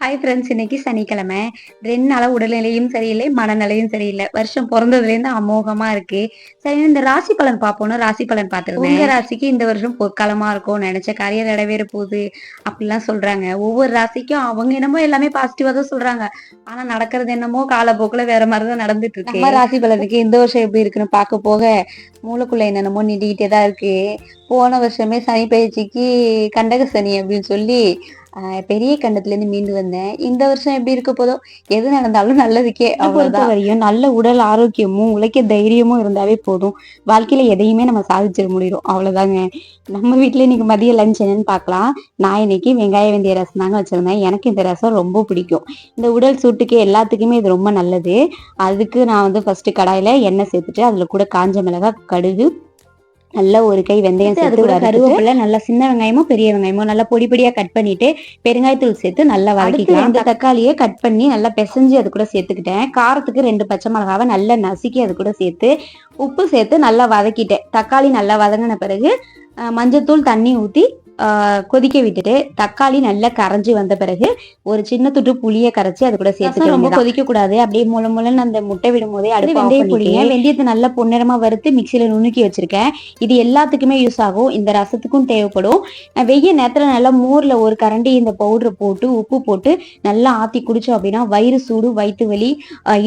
Hi friends இன்னைக்கு சனிக்கிழமை. ரெண்டு நாளா உடல்நிலையும் சரியில்லை மனநிலையும் சரியில்லை. வருஷம் பிறந்ததுலேருந்து அமோகமா இருக்கு. சரி இந்த ராசி பலன் பார்ப்போம்னு ராசி பலன் பார்த்துருக்கோம் உங்க ராசிக்கு இந்த வருஷம் பொற்காலமா இருக்கும். நினைச்ச காரியம் நிறைவேற போகுது. அப்படிலாம் சொல்றாங்க. ஒவ்வொரு ராசிக்கும் அவங்க என்னமோ எல்லாமே பாசிட்டிவா தான் சொல்றாங்க. ஆனா நடக்கிறது என்னமோ காலப்போக்குல வேற மாதிரி தான் நடந்துட்டு இருக்கு நம்ம ராசி பலனுக்கு இந்த வருஷம் எப்படி இருக்குன்னு பார்க்க போக மூளைக்குள்ள என்னென்னமோ நீட்டிக்கிட்டே தான் இருக்கு. போன வருஷமே சனி பயிற்சிக்கு கண்டக சனி அப்படின்னு சொல்லி பெரிய கண்டத்துல மீண்டு வந்தேன். இந்த வருஷம் எப்படி இருக்க போதோ எது நடந்தாலும் நல்லதுக்கே அவ்வளவுதான். வரையும் நல்ல உடல் ஆரோக்கியமும் உழைக்க தைரியமும் இருந்தாவே போதும். வாழ்க்கையில எதையுமே நம்ம சாதிச்சிட முடியும். அவ்வளவுதாங்க. நம்ம வீட்ல இன்னைக்கு மதிய லஞ்ச் என்னன்னு பார்க்கலாம். நான் இன்னைக்கு வெங்காய வெந்தய ரசம் தாங்க வச்சிருந்தேன். எனக்கு இந்த ரசம் ரொம்ப பிடிக்கும். இந்த உடல் சூட்டுக்கு எல்லாத்துக்குமே இது ரொம்ப நல்லது. அதுக்கு நான் வந்து ஃபர்ஸ்ட் கடாயில எண்ணெய் சேர்த்துட்டு அதுல கூட காஞ்ச மிளகாய் கடுகு நல்ல ஒரு கை வெந்தயம் சேர்த்து கூட கருவேப்பிலை நல்லா சின்ன வெங்காயமும் பெரிய வெங்காயமும் நல்லா பொடி பொடியா கட் பண்ணிட்டு பெருங்காயத்தூள் சேர்த்து நல்லா வதக்கிக்கலாம். ரெண்டு தக்காளியை கட் பண்ணி நல்லா பிசைஞ்சு அது கூட சேர்த்துக்கிட்டேன். காரத்துக்கு ரெண்டு பச்சை மிளகாவை நல்லா நசுக்கி அது கூட சேர்த்து உப்பு சேர்த்து நல்லா வதக்கிட்டேன். தக்காளி நல்லா வதங்கின பிறகு மஞ்சத்தூள் தண்ணி ஊற்றி கொதிக்க விட்டுட்டு தக்காளி நல்லா கரைஞ்சி வந்த பிறகு ஒரு சின்ன துட்டு புளிய கரைச்சி அது கூட சேர்த்து ரொம்ப கொதிக்க கூடாது அப்படியே முள முளன்னு அந்த முட்டை விடும் போதே அடுத்து வெந்தய பொடிங்க வெந்தயத்தை நல்லா பொன்னிறமா வறுத்து மிக்சியில நுணுக்கி வச்சிருக்கேன். இது எல்லாத்துக்குமே யூஸ் ஆகும். இந்த ரசத்துக்கும் தேவைப்படும். வெய்ய நேரத்துல நல்லா மோர்ல ஒரு கரண்டி இந்த பவுடர் போட்டு உப்பு போட்டு நல்லா ஆத்தி குடிச்சோம் அப்படின்னா வயிறு சூடு வயிற்று வலி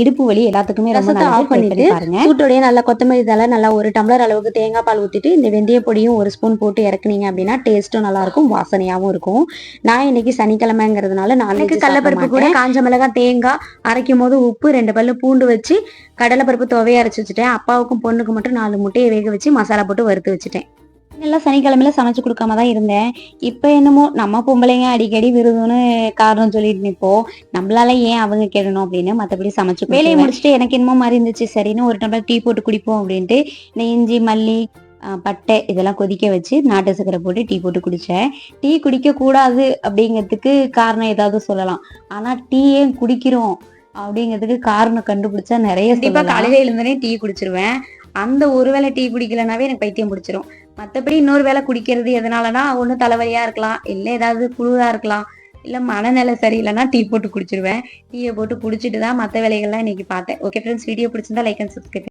இடுப்பு வலி எல்லாத்துக்குமே ரொம்ப ரசத்தை நல்லது. off பண்ணிட்டு பாருங்க. சூட்டோடய நல்லா கொத்தமல்லி தலை நல்லா ஒரு டம்ளர் அளவுக்கு தேங்காய் பால் ஊற்றிட்டு இந்த வெந்தய பொடியும் ஒரு ஸ்பூன் போட்டு இறக்குனீங்க அப்படின்னா டேஸ்ட்டும் நல்லா இருக்கும் வாசனையாகவும் இருக்கும். நான் இன்னைக்கு சனிக்கிழமைங்கிறதுனால நாளைக்கு கடலைப்பருப்பு கூட காஞ்ச மிளகாய் தேங்காய் அரைக்கும் போது உப்பு ரெண்டு பல்லு பூண்டு வச்சு கடலைப்பருப்பு துவைய அரைச்சு வச்சுட்டேன். அப்பாவுக்கும் பொண்ணுக்கு மட்டும் நாலு முட்டையை வேக வச்சு மசாலா போட்டு வறுத்து வச்சுட்டேன். எல்லாம் சனிக்கிழமையில சமைச்சு கொடுக்காம தான் இருந்தேன். இப்போ என்னமோ நம்ம பொம்பளைங்க அடிக்கடி விருதுன்னு காரணம் சொல்லிட்டு நிப்போம். நம்மளால ஏன் அவங்க கேட்கணும் அப்படின்னு மற்றபடி சமைச்சு வேலையை முடிச்சுட்டு எனக்கு என்னமோ மாதிரி இருந்துச்சு. சரின்னு ஒரு டம்ளர் டீ போட்டு குடிப்போம் அப்படின்ட்டு. இந்த இஞ்சி மல்லி பட்டை இதெல்லாம் கொதிக்க வச்சு நாட்டு சக்கரை போட்டு டீ போட்டு குடிச்சேன். டீ குடிக்க கூடாது அப்படிங்கிறதுக்கு காரணம் ஏதாவது சொல்லலாம். ஆனா டீ ஏன் குடிக்கிறோம் அப்படிங்கிறதுக்கு காரணம் கண்டுபிடிச்சா நிறைய கண்டிப்பா சொல்லலாம். காலையில எழுந்தனே டீ குடிச்சிருவேன். அந்த ஒரு வேளை டீ குடிக்கலனாவே எனக்கு பைத்தியம் பிடிச்சிரும். மத்தபடி இன்னொரு வேளை குடிக்கிறது எதனாலனா ஒண்ணு தலைவலியா இருக்கலாம் இல்ல ஏதாவது குளிரா இருக்கலாம் இல்ல மனநிலை சரியில்லைன்னா டீ போட்டு குடிச்சிருவேன். டீயை போட்டு குடிச்சிட்டு தான் மத்த வேலைகள்லாம் இன்னைக்கு பார்த்தேன். ஓகே ஃப்ரெண்ட்ஸ் வீடியோ பிடிச்சிருந்தா லைக் அண்ட் சப்ஸ்கிரைப்